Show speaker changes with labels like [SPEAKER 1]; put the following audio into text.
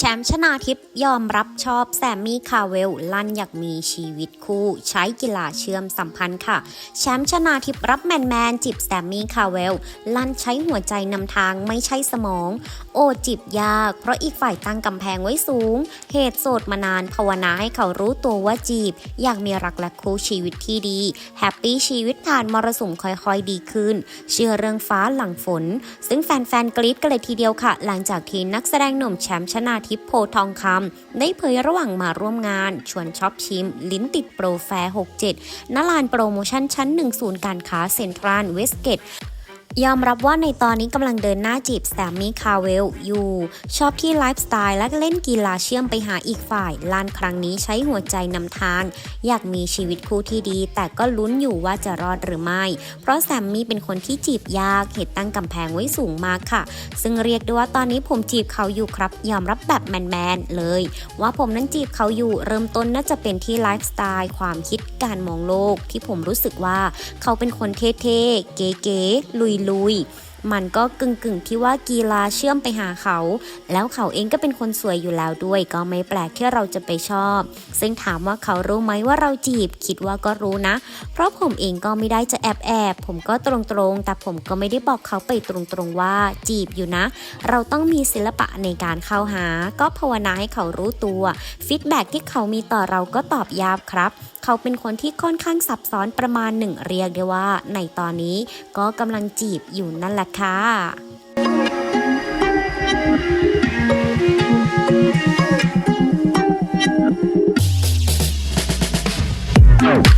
[SPEAKER 1] แชมป์ชนาทิพยอมรับชอบแซมมี่คาเวล ลั่นอยากมีชีวิตคู่ ใช้กีฬาเชื่อมสัมพันธ์ค่ะ แชมป์ชนาทิพย์รับแมนแมนจีบแซมมี่คาเวล ลั่นใช้หัวใจนำทางไม่ใช่สมอง โอจีบยาก เพราะอีกฝ่ายตั้งกำแพงไว้สูง เหตุโสดมานานภาวนาให้เขารู้ตัวว่าจีบ อยากมีรักและคู่ชีวิตที่ดี แฮปปี้ชีวิตผ่านมรสุมค่อยๆดีขึ้น เชื่อเรื่องฟ้าหลังฝน ซึ่งแฟนๆกรี๊ดกันเลยทีเดียวค่ะ หลังจากที่นักแสดงหนุ่มแชมป์ชนาทิพย์โพทองคำได้เผยระหว่างมาร่วมงาน ชวนช็อปชิม ลิ้นติดโปรแฟร์ 67ณลานโปรโมชั่นชั้น 1 ศูนย์การค้าเซ็นทรัลเวสเกต ยอมรับว่าในตอนนี้กำลังเดินหน้าจีบแซมมี่คาเวลอยู่ ชอบที่ไลฟ์สไตล์และเล่นกีฬาเชื่อมไปหาอีกฝ่ายลานครั้งนี้ใช้หัวใจนำทาง อยากมีชีวิตคู่ที่ดี แต่ก็ลุ้นอยู่ว่าจะรอดหรือไม่ เพราะแซมมี่เป็นคนที่จีบยากเหตุตั้งกำแพงไว้สูงมากค่ะ ซึ่งเรียกได้ว่าตอนนี้ผมจีบเขาอยู่ครับ ยอมรับแบบแมนๆเลย ว่าผมนั้นจีบเขาอยู่เริ่มต้นน่าจะเป็นที่ไลฟ์สไตล์ความคิดการมองโลก ที่ผมรู้สึกว่าเขาเป็นคนเท่ๆเก๋ๆลุยๆ มันก็กึ่งๆที่ว่ากีฬาเชื่อมไปหาเขา แล้วเขาเองก็เป็นคนสวยอยู่แล้วด้วย ก็ไม่แปลกที่เราจะไปชอบ ซึ่งถามว่าเขารู้ไหมว่าเราจีบ คิดว่าก็รู้นะ เพราะผมเองก็ไม่ได้จะแอบแอบๆผมก็ตรงๆ แต่ผมก็ไม่ได้บอกเขาไปตรงๆว่าจีบอยู่นะ เราต้องมีศิลปะในการเข้าหา ก็ภาวนาให้เขารู้ตัวฟีดแบ็กที่เขามีต่อเราก็ตอบยาบครับเขาเป็นคนที่ค่อนข้างซับซ้อนประมาณหนึ่งเรียกได้ว่า ในตอนนี้ก็กำลังจีบอยู่นั่นแหละค่ะ Oh.